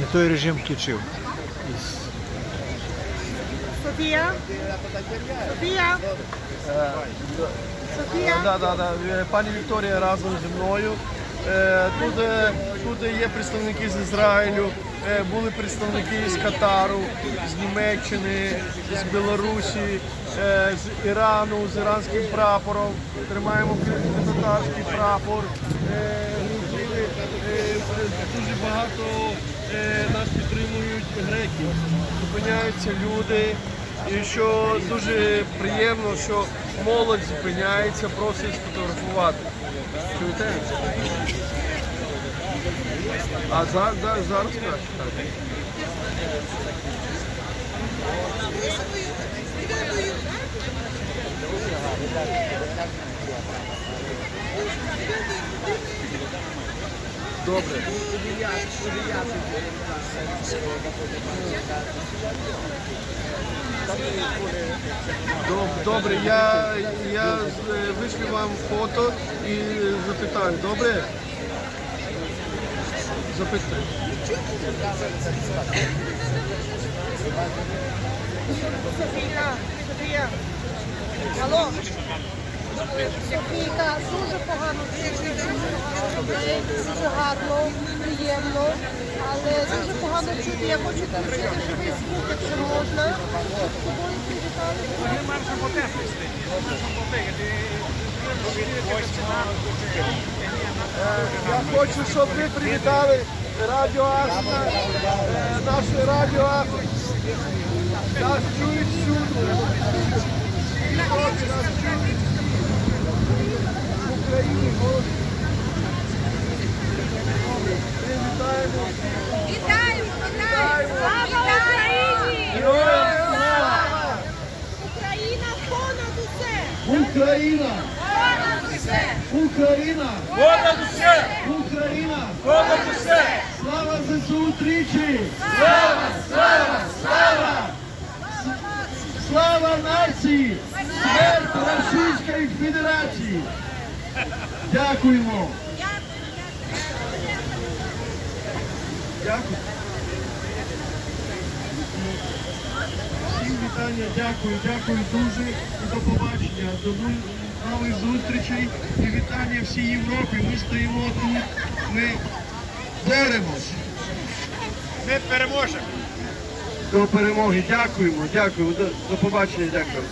Не той режим включив. Софія? Софія? Софія? Да, да, да. Е, Пані Вікторія разом зі мною. Е, Тут, е, тут є представники з Ізраїлю, е, були представники з Катару, з Німеччини, з Білорусі, е, з Ірану, з іранським прапором. Тримаємо татарський прапор. Дуже багато е, нас підтримують греки. Зупиняються люди. І що дуже приємно, що молодь зупиняється, просить сфотографувати. Чуєте? А зараз, зараз краще. так. Добре. Добре, я, я е, вишлю вам фото і запитаю, добре? Запитаю. Алло? Софійка, дуже погано чути, дуже гарно, приємно, але дуже погано чути. Я хочу включити живий звук, якщо можна. З тобою привітали. Я хочу, щоб ви привітали Радіо Африка, е, наше Радіо Африка. Нас чують всюди. Нас чують. Україна! Україна! Україна! Слава ЗСУ тричі! Слава! Слава! Слава нації! Смерть Російської Федерації! Дякуємо! Дякую. Всім вітання, дякую, дякую дуже і до побачення, до нових зустрічей і вітання всій Європі. Ми стоїмо тут, ми боремось Ми переможемо! до перемоги. Дякуємо, дякую, до, до побачення, дякую.